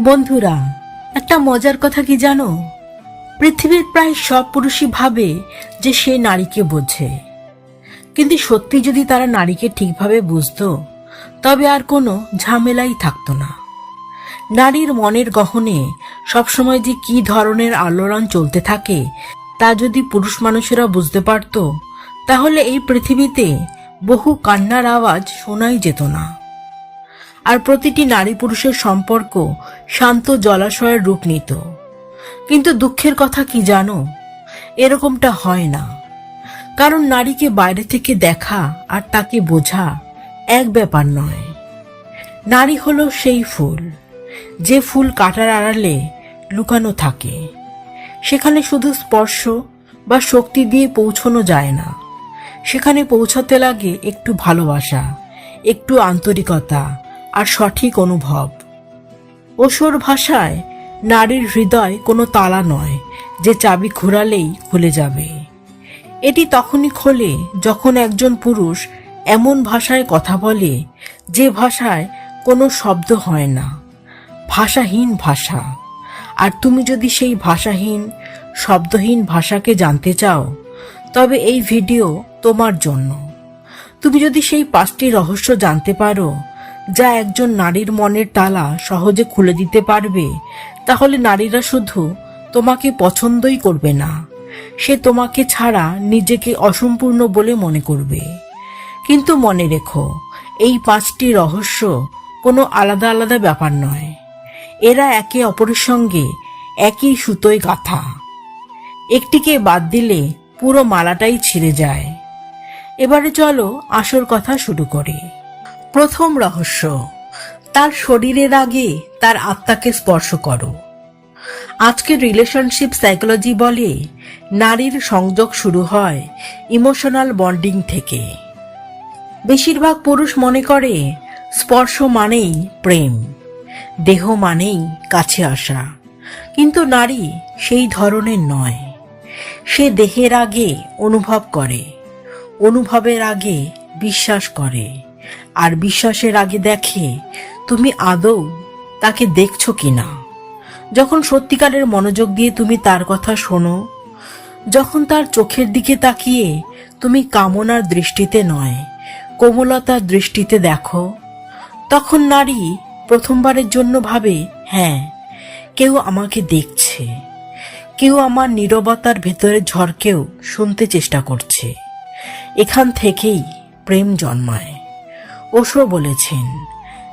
বন্ধুরা, একটা মজার কথা কি জানো? পৃথিবীর প্রায় সব পুরুষই ভাবে যে সে নারীকে বোঝে। কিন্তু সত্যি যদি তারা নারীকে ঠিকভাবে বুঝতো, তবে আর কোনো ঝামেলাই থাকতো না। নারীর মনের গহনে সবসময় যে কি ধরনের আলোড়ন চলতে থাকে, তা যদি পুরুষ মানুষেরা বুঝতে পারত, তাহলে এই পৃথিবীতে বহু কান্নার আওয়াজ শোনাই যেত না। আর প্রতিটি নারী পুরুষের সম্পর্ক শান্ত জলাশয়ের রূপ নিত। কিন্তু দুঃখের কথা কি জানো? এরকমটা হয় না। কারণ নারীকে বাইরে থেকে দেখা আর তাকে বোঝা এক ব্যাপার নয়। নারী হলো সেই ফুল। যে ফুল কাটার আড়ালে লুকানো থাকে। সেখানে শুধু স্পর্শ বা শক্তি দিয়ে পৌঁছানো যায় না। সেখানে পৌঁছাতে লাগে একটু ভালোবাসা, একটু আন্তরিকতা আর সঠিক অনুভব। ওসর ভাষায় নারীর হৃদয় কোনো তালা নয়, যে চাবি ঘোরালেই খুলে যাবে। এটি তখনই খোলে যখন একজন পুরুষ এমন ভাষায় কথা বলে, যে ভাষায় কোনো শব্দ হয় না। ভাষাহীন ভাষা। আর তুমি যদি সেই ভাষাহীন, শব্দহীন ভাষাকে জানতে চাও, তবে এই ভিডিও তোমার জন্য। তুমি যদি সেই পাঁচটি রহস্য জানতে পারো যা একজন নারীর মনের তালা সহজে খুলে দিতে পারবে, তাহলে নারীরা শুধু তোমাকে পছন্দই করবে না, সে তোমাকে ছাড়া নিজেকে অসম্পূর্ণ বলে মনে করবে। কিন্তু মনে রেখো, এই পাঁচটি রহস্য কোনো আলাদা আলাদা ব্যাপার নয়। এরা একে অপরের সঙ্গে একই সুতোয় গাঁথা। একটিকে বাদ দিলে পুরো মালাটাই ছিঁড়ে যায়। এবারে চলো আসল কথা শুরু করি। প্রথম রহস্য। তার শরীরের আগে তার আত্মাকে স্পর্শ করো। আজকের রিলেশনশিপ সাইকোলজি বলে নারীর সংযোগ শুরু হয় ইমোশনাল বন্ডিং থেকে। বেশিরভাগ পুরুষ মনে করে স্পর্শ মানেই প্রেম, দেহ মানেই কাছে আসা। কিন্তু নারী সেই ধরনের নয়। সে দেহের আগে অনুভব করে, অনুভবের আগে বিশ্বাস করে। আর বিশ্বাসের আগে দেখে তুমি আদৌ তাকে দেখছ কিনা। যখন সত্যিকারের মনোযোগ দিয়ে তুমি তার কথা শোনো, যখন তার চোখের দিকে তাকিয়ে তুমি কামনার দৃষ্টিতে নয়, কোমলতার দৃষ্টিতে দেখো, তখন নারী প্রথমবারের জন্য ভাবে হ্যাঁ কেউ আমাকে দেখছে। কেউ আমার নীরবতার ভেতরে ঝড়কেও শুনতে চেষ্টা করছে। এখান থেকেই প্রেম জন্মায়। ওশো বলেছেন,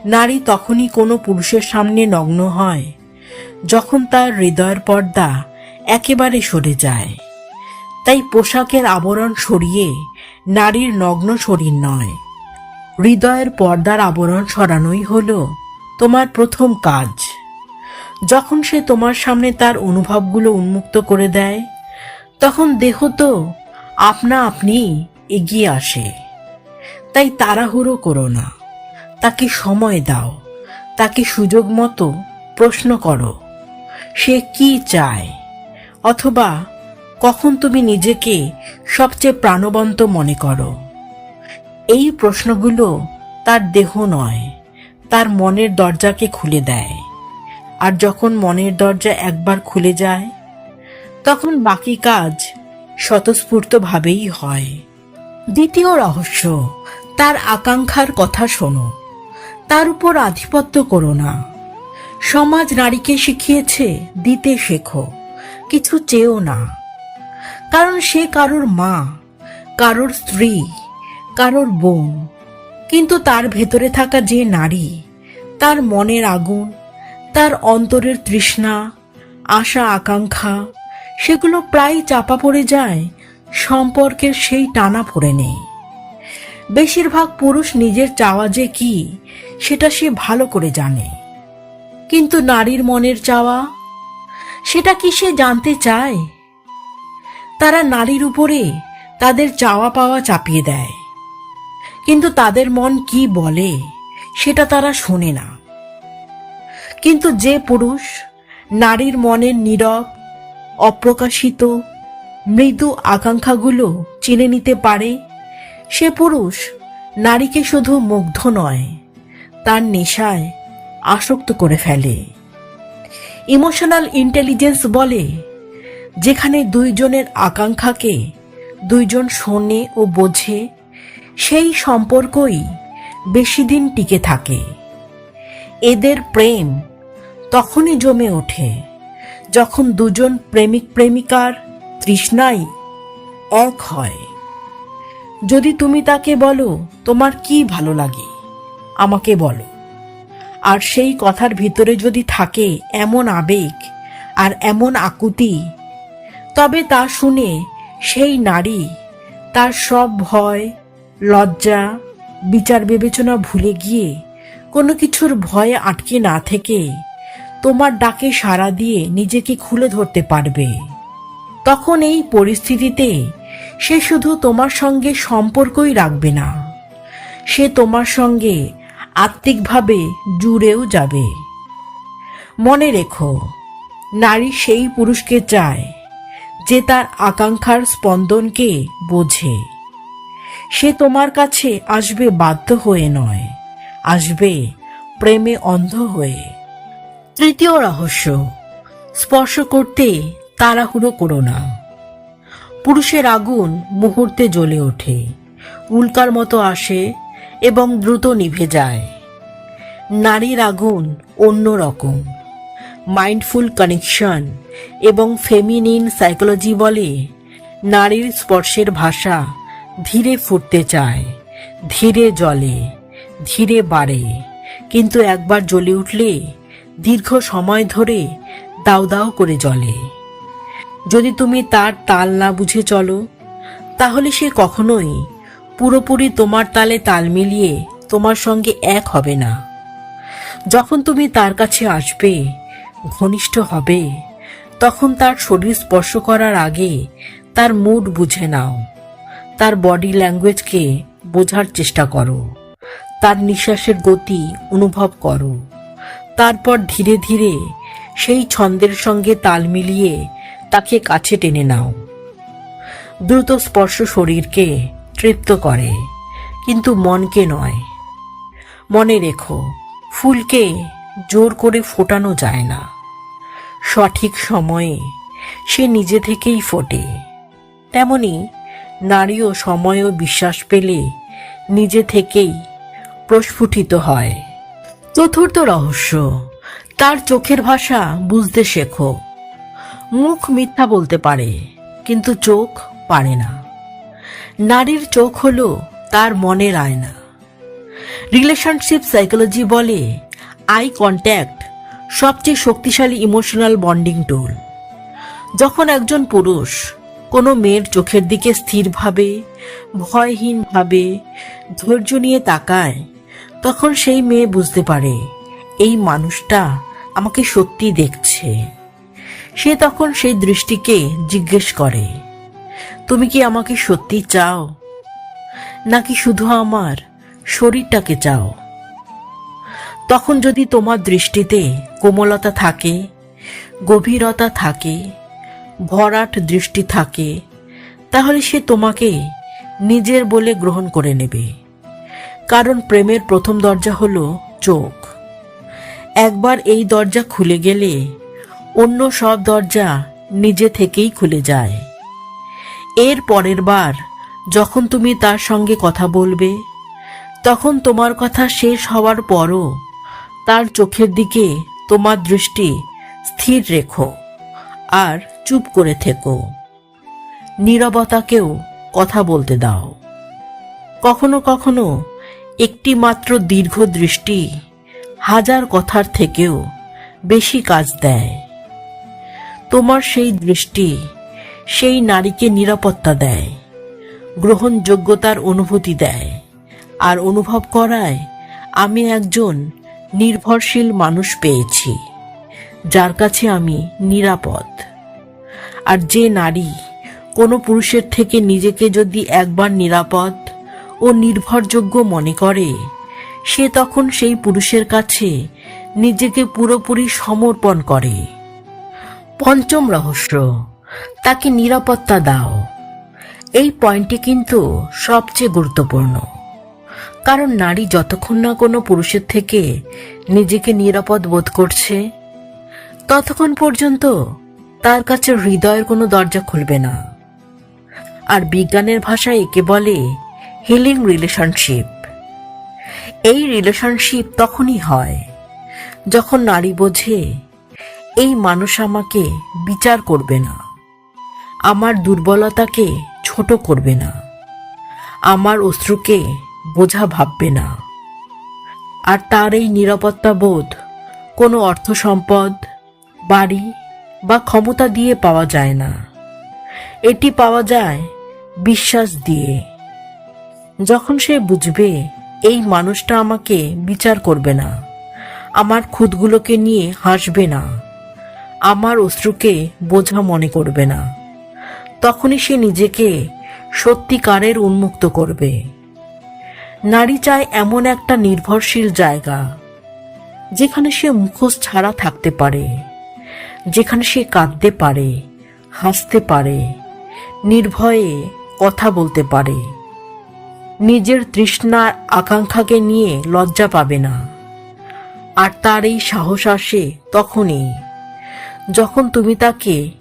নারী তখনই কোনো পুরুষের সামনে নগ্ন হয়, যখন তার হৃদয়ের পর্দা একেবারে সরে যায়। তাই পোশাকের আবরণ সরিয়ে নারীর নগ্ন শরীর নয়। হৃদয়ের পর্দার আবরণ সরানোই হল তোমার প্রথম কাজ। যখন সে তোমার সামনে তার অনুভবগুলো উন্মুক্ত করে দেয়, তখন দেহ তো আপনা আপনি এগিয়ে আসে। তাই তাড়াহুড়ো করো না। তাকে সময় দাও। তাকে সুযোগ মতো প্রশ্ন করো। সে কি চায়? অথবা কখন তুমি নিজেকে সবচেয়ে প্রাণবন্ত মনে করো? এই প্রশ্নগুলো তার দেহ নয়, তার মনের দরজাকে খুলে দেয়। আর যখন মনের দরজা একবার খুলে যায়, তখন বাকি কাজ স্বতঃস্ফূর্তভাবেই হয়। দ্বিতীয় রহস্য তার আকাঙ্ক্ষার কথা শোনো। তার উপর আধিপত্য করো না। সমাজ নারীকে শিখিয়েছে, দিতে শেখো, কিছু চেয়েও না। কারণ সে কারোর মা, কারোর স্ত্রী, কারোর বোন। কিন্তু তার ভেতরে থাকা যে নারী, তার মনের আগুন, তার অন্তরের তৃষ্ণা, আশা, আকাঙ্ক্ষা, সেগুলো প্রায় চাপা পড়ে যায়, সম্পর্কের সেই টানা পড়ে নেই বেশিরভাগ পুরুষ নিজের চাওয়া যে কি, সেটা সে ভালো করে জানে। কিন্তু নারীর মনের চাওয়া, সেটা কি সে জানতে চায়? তারা নারীর উপরে তাদের চাওয়া পাওয়া চাপিয়ে দেয়। কিন্তু তাদের মন কি বলে, সেটা তারা শোনে না। কিন্তু যে পুরুষ নারীর মনের নীরব, অপ্রকাশিত, মৃদু আকাঙ্ক্ষাগুলো চিনে নিতে পারে সে পুরুষ, নারীকে শুধু মুগ্ধ নয়, তার নেশায় আসক্ত করে ফেলে। ইমোশনাল ইন্টেলিজেন্স বলে, যেখানে দুইজনের আকাঙ্ক্ষাকে দুইজন শোনে ও বোঝে, সেই সম্পর্কই বেশি দিন টিকে থাকে। এদের প্রেম তখনই জমে ওঠে, যখন দুজন প্রেমিক প্রেমিকার তৃষ্ণাই এক হয়। যদি তুমি তাকে বলো, তোমার কি ভালো লাগে? আমাকে বলো। আর সেই কথার ভিতরে যদি থাকে এমন আবেগ আর এমন আকুতি, তবে তা শুনে সেই নারী তার সব ভয়, লজ্জা, বিচার বিবেচনা ভুলে গিয়ে কোনো কিছুর ভয়ে আটকে না থেকে তোমার ডাকে সাড়া দিয়ে নিজেকে খুলে ধরতে পারবে। তখন এই পরিস্থিতিতে সে শুধু তোমার সঙ্গে সম্পর্কই রাখবে না। সে তোমার সঙ্গে আত্মিকভাবে জুড়েও যাবে। মনে রেখো, নারী সেই পুরুষকে চায় যে তার আকাঙ্ক্ষার স্পন্দনকে বোঝে। সে তোমার কাছে আসবে বাধ্য হয়ে নয়, আসবে প্রেমে অন্ধ হয়ে। তৃতীয় রহস্য, স্পর্শ করতে তাড়াহুড়ো করো না। পুরুষের আগুন মুহূর্তে জ্বলে ওঠে। উল্কার মতো আসে এবং দ্রুত নিভে যায়। নারীর আগুন অন্য রকম। মাইন্ডফুল কানেকশন এবং ফেমিনিন সাইকোলজি বলে নারীর স্পর্শের ভাষা ধীরে ফুটতে চায়, ধীরে জ্বলে, ধীরে বাড়ে। কিন্তু একবার জ্বলে উঠলে দীর্ঘ সময় ধরে দাও দাও করে জ্বলে। যদি তুমি তার তাল না বুঝে চলো, তাহলে সে কখনোই পুরোপুরি তোমার তালে তাল মিলিয়ে তোমার সঙ্গে এক হবে না। যখন তুমি তার কাছে আসবে, ঘনিষ্ঠ হবে, তখন তার শরীর স্পর্শ করার আগে তার মুড বুঝে নাও। তার বডি ল্যাঙ্গুয়েজকে বোঝার চেষ্টা করো। তার নিঃশ্বাসের গতি অনুভব করো। তারপর ধীরে ধীরে সেই ছন্দের সঙ্গে তাল মিলিয়ে তাকে কাছে টেনে নাও। দ্রুত স্পর্শ শরীরকে তৃপ্ত করে, কিন্তু মনকে নয়। মনে রেখো, ফুলকে জোর করে ফোটানো যায় না। সঠিক সময়ে সে নিজে থেকেই ফোটে। তেমনি নারীও সময় ও বিশ্বাস পেলে নিজে থেকেই প্রস্ফুটিত হয়। চতুর্থ রহস্য, তার চোখের ভাষা বুঝতে শেখো। মুখ মিথ্যা বলতে পারে, কিন্তু চোখ পারে না। নারীর চোখ হলো তার মনের আয়না। রিলেশনশিপ সাইকোলজি বলে আই কন্ট্যাক্ট সবচেয়ে শক্তিশালী ইমোশনাল বন্ডিং টুল যখন একজন পুরুষ কোনো মেয়ের চোখের দিকে স্থিরভাবে ভয়হীনভাবে ধৈর্য নিয়ে তাকায়, তখন সেই মেয়ে বুঝতে পারে, এই মানুষটা আমাকে সত্যি দেখছে। সে তখন সেই দৃষ্টিকে জিজ্ঞেস করে, তুমি কি আমাকে সত্যি চাও? নাকি শুধু আমার শরীরটাকে চাও? তখন যদি তোমার দৃষ্টিতে কোমলতা থাকে, গভীরতা থাকে, ভরাট দৃষ্টি থাকে, তাহলে সে তোমাকে নিজের বলে গ্রহণ করে নেবে। কারণ প্রেমের প্রথম দরজা হলো চোখ। একবার এই দরজা খুলে গেলে অন্য সব দরজা নিজে থেকেই খুলে যায়। এর পরের বার যখন তুমি তার সঙ্গে কথা বলবে, তখন তোমার কথা শেষ হওয়ার পরও তার চোখের দিকে তোমার দৃষ্টি স্থির রেখো আর চুপ করে থেকো। নীরবতাকেও কথা বলতে দাও। কখনো কখনো একটি মাত্র দীর্ঘ দৃষ্টি হাজার কথার থেকেও বেশি কাজ দেয়। তোমার সেই দৃষ্টি সেই নারীকে নিরাপত্তা দেয়, গ্রহণযোগ্যতার অনুভূতি দেয়। আর অনুভব করায় আমি একজন নির্ভরশীল মানুষ পেয়েছি, যার কাছে আমি নিরাপদ। আর যে নারী কোনো পুরুষের থেকে নিজেকে যদি একবার নিরাপদ ও নির্ভরযোগ্য মনে করে, সে তখন সেই পুরুষের কাছে নিজেকে পুরোপুরি সমর্পণ করে। পঞ্চম রহস্য। তাকে নিরাপত্তা দাও। এই পয়েন্টটি কিন্তু সবচেয়ে গুরুত্বপূর্ণ। কারণ নারী যতক্ষণ না কোনো পুরুষের থেকে নিজেকে নিরাপদ বোধ করছে, ততক্ষণ পর্যন্ত তার কাছে হৃদয়ের কোনো দরজা খুলবে না। আর বিজ্ঞানের ভাষায় একে বলে হিলিং রিলেশনশিপ এই রিলেশনশিপ তখনই হয় যখন নারী বোঝে এই মানুষ আমাকে বিচার করবে না। আমার দুর্বলতাকে ছোট করবে না। আমার অশ্রুকে বোঝা ভাববে না। আর তার এই নিরাপত্তা বোধ কোনো অর্থ সম্পদ, বাড়ি বা ক্ষমতা দিয়ে পাওয়া যায় না। এটি পাওয়া যায় বিশ্বাস দিয়ে। যখন সে বুঝবে এই মানুষটা আমাকে বিচার করবে না, আমার খুদগুলোকে নিয়ে হাসবে না। আমার অশ্রুকে বোঝা মনে করবে না। তখনই সে নিজেকে সত্যিকারের উন্মুক্ত করবে। নারী চায় এমন একটা নির্ভরশীল জায়গা, যেখানে সে মুখোশ ছাড়া থাকতে পারে, যেখানে সে কাঁদতে পারে, হাসতে পারে, নির্ভয়ে কথা বলতে পারে। নিজের তৃষ্ণার আকাঙ্ক্ষাকে নিয়ে লজ্জা পাবে না। আর তার এই সাহস আসে তখনই। যখন তুমি তাকে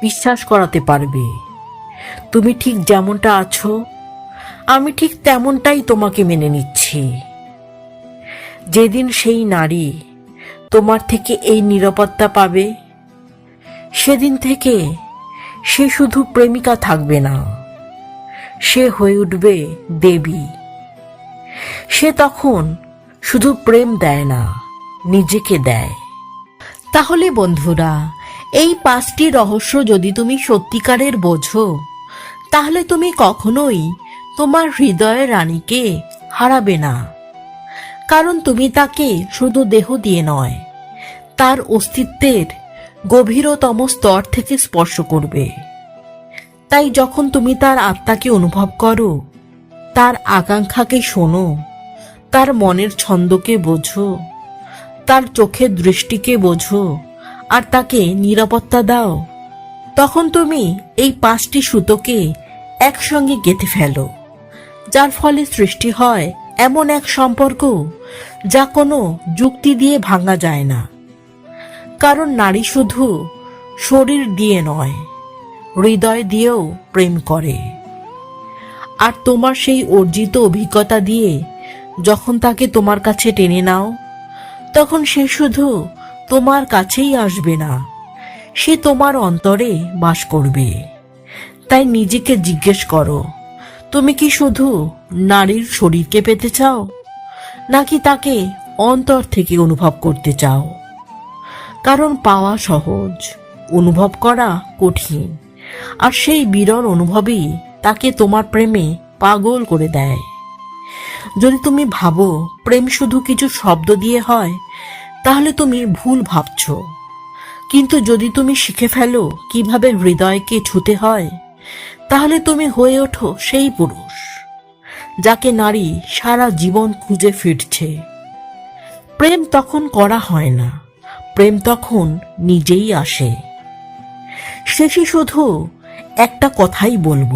বিশ্বাস করাতে পারবে। তুমি ঠিক যেমনটা আছো, আমি ঠিক তেমনটাই তোমাকে মেনে নিচ্ছি। যেদিন সেই নারী তোমার থেকে এই নিরাপত্তা পাবে, সেদিন থেকে সে শুধু প্রেমিকা থাকবে না। সে হয়ে উঠবে দেবী। সে তখন শুধু প্রেম দেয় না, নিজেকে দেয়। তাহলে বন্ধুরা, এই পাঁচটি রহস্য যদি তুমি সত্যিকারের বোঝো, তাহলে তুমি কখনোই তোমার হৃদয়ের রানীকে হারাবে না। কারণ তুমি তাকে শুধু দেহ দিয়ে নয়, তার অস্তিত্বের গভীরতম স্তর থেকে স্পর্শ করবে। তাই যখন তুমি তার আত্মাকে অনুভব করো, তার আকাঙ্ক্ষাকে শোনো, তার মনের ছন্দকে বোঝো তার চোখের দৃষ্টিকে বোঝো আর তাকে নিরাপত্তা দাও। তখন তুমি এই পাঁচটি সুতোকে একসঙ্গে গেঁথে ফেলো, যার ফলে সৃষ্টি হয় এমন এক সম্পর্ক যা কোনো যুক্তি দিয়ে ভাঙা যায় না। কারণ নারী শুধু শরীর দিয়ে নয়, হৃদয় দিয়েও প্রেম করে। আর তোমার সেই অর্জিত অভিজ্ঞতা দিয়ে যখন তাকে তোমার কাছে টেনে নাও তখন সে শুধু তোমার কাছেই আসবে না, সে তোমার অন্তরে বাস করবে। তাই নিজেকে জিজ্ঞেস করো, তুমি কি শুধু নারীর শরীরকে পেতে চাও, নাকি তাকে অন্তর থেকে অনুভব করতে চাও? কারণ পাওয়া সহজ, অনুভব করা কঠিন, আর সেই বিরল অনুভবই তাকে তোমার প্রেমে পাগল করে দেয়। যদি তুমি ভাবো প্রেম শুধু কিছু শব্দ দিয়ে হয়, তাহলে তুমি ভুল ভাবছ। কিন্তু যদি তুমি শিখে ফেলো কীভাবে হৃদয়কে ছুতে হয়, তাহলে তুমি হয়ে ওঠো সেই পুরুষ, যাকে নারী সারা জীবন খুঁজে ফিরছে। প্রেম তখন করা হয় না, প্রেম তখন নিজেই আসে। শেষে শুধু একটা কথাই বলব,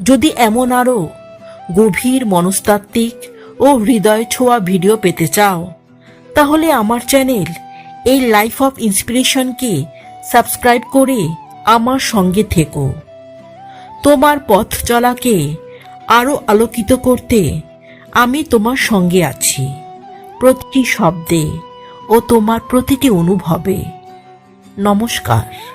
যদি এমন আরও গভীর মনস্তাত্ত্বিক ও হৃদয় ছোঁয়া ভিডিও পেতে চাও, তাহলে আমার চ্যানেল এই লাইফ অফ ইন্সপিরেশনকে সাবস্ক্রাইব করে আমার সঙ্গে থেকো। তোমার পথ চলাকে আরও আলোকিত করতে আমি তোমার সঙ্গে আছি প্রতিটি শব্দে ও তোমার প্রতিটি অনুভবে। নমস্কার।